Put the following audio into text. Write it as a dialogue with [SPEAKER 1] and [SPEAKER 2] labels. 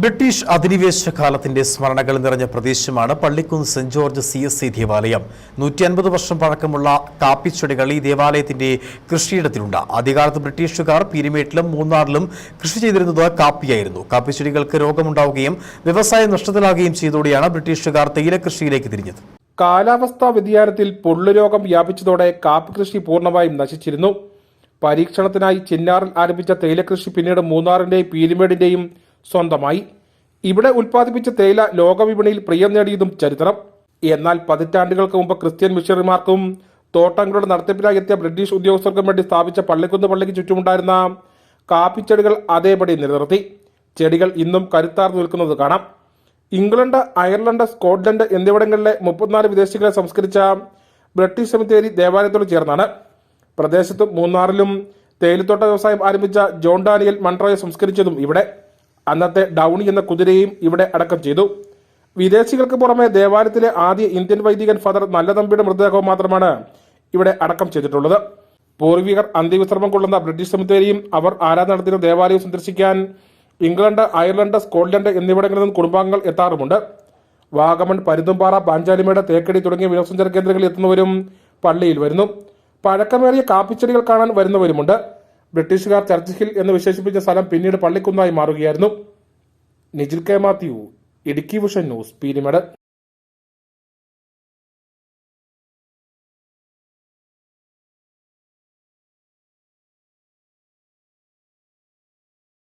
[SPEAKER 1] British അധിനിവേശ കാലത്തിന്റെ സ്മരണകൾ നിറഞ്ഞ പ്രദേശമാണ് Pallikkunnu saint George C S C ദേവാലയം. നൂറ്റി അൻപത് വർഷം പഴക്കമുള്ള കാപ്പിച്ചെടികൾ ഈ ദേവാലയത്തിന്റെ കൃഷിയിടത്തിലുണ്ട്. ആദ്യകാലത്ത് ബ്രിട്ടീഷുകാർ പീരിമേട്ടിലും മൂന്നാറിലും കൃഷി ചെയ്തിരുന്നത് കാപ്പിയായിരുന്നു. കാപ്പിച്ചെടികൾക്ക് രോഗമുണ്ടാവുകയും വ്യവസായം നഷ്ടത്തിലാകുകയും ചെയ്തോടെയാണ് ബ്രിട്ടീഷുകാർ തേയില കൃഷിയിലേക്ക് തിരിഞ്ഞത്.
[SPEAKER 2] കാലാവസ്ഥാ വ്യതിയാനത്തിൽ പൊള്ളുരോഗം വ്യാപിച്ചതോടെ കാപ്പി കൃഷി പൂർണമായും നശിച്ചിരുന്നു. പരീക്ഷണത്തിനായി ചിന്നാറിൽ ആരംഭിച്ച തേയിലകൃഷി പിന്നീട് മൂന്നാറിന്റെയും പീലിമേടിന്റെയും സ്വന്തമായി. ഇവിടെ ഉൽപ്പാദിപ്പിച്ച തേയില ലോകവിപണിയിൽ പ്രിയം നേടിയതും ചരിത്രം. എന്നാൽ പതിറ്റാണ്ടുകൾക്ക് മുമ്പ് ക്രിസ്ത്യൻ മിഷണറിമാർക്കും തോട്ടങ്ങളുടെ നടത്തിപ്പിനായി എത്തിയ ബ്രിട്ടീഷ് ഉദ്യോഗസ്ഥർക്കും വേണ്ടി സ്ഥാപിച്ച പള്ളിക്കുന്ന് പള്ളിക്ക് ചുറ്റുമുണ്ടായിരുന്ന കാപ്പിച്ചെടികൾ അതേപടി നിലനിർത്തി. ചെടികൾ ഇന്നും കരുത്താർന്നു നിൽക്കുന്നത് കാണാം. ഇംഗ്ലണ്ട് അയർലൻഡ് സ്കോട്ട്ലൻഡ് എന്നിവിടങ്ങളിലെ മുപ്പത്തിനാല് വിദേശികളെ സംസ്കരിച്ച ബ്രിട്ടീഷ് സെമിത്തേരി ദേവാലയത്തോട് ചേർന്നാണ്. പ്രദേശത്തും മൂന്നാറിലും തേയിലത്തോട്ട വ്യവസായം ആരംഭിച്ച ജോൺ ഡാനിയൽ മൺട്രോയെ സംസ്കരിച്ചതും ഇവിടെ. അന്നത്തെ ഡൗണി എന്ന കുതിരയും ഇവിടെ അടക്കം ചെയ്തു. വിദേശികൾക്ക് പുറമെ ദേവാലയത്തിലെ ആദ്യ ഇന്ത്യൻ വൈദികൻ ഫാദർ നല്ലതമ്പിയുടെ മൃതദേഹവും മാത്രമാണ് ഇവിടെ അടക്കം ചെയ്തിട്ടുള്ളത്. പൂർവികർ അന്ത്യവിശ്രമം കൊള്ളുന്ന ബ്രിട്ടീഷ് സെമിത്തേരിയും അവർ ആരാധന നടത്തിയ ദേവാലയം സന്ദർശിക്കാൻ ഇംഗ്ലണ്ട് അയർലൻഡ് സ്കോട്ട്ലൻഡ് എന്നിവിടങ്ങളിൽ നിന്ന് കുടുംബാംഗങ്ങൾ എത്താറുമുണ്ട്. വാഗമൺ പരുന്തുംപാറ പാഞ്ചാലിമേട് തേക്കടി തുടങ്ങിയ വിനോദസഞ്ചാര കേന്ദ്രങ്ങളിൽ എത്തുന്നവരും പള്ളിയിൽ വരുന്നു. പഴക്കമേറിയ കാപ്പിച്ചെടികൾ കാണാൻ വരുന്നവരുമുണ്ട്. ബ്രിട്ടീഷുകാർ ചർച്ച് ഹിൽ എന്ന് വിശേഷിപ്പിച്ച സ്ഥലം പിന്നീട് പള്ളിക്കുന്നായി മാറുകയായിരുന്നു. Nijil K. Mathew Idukki vision news Peermade.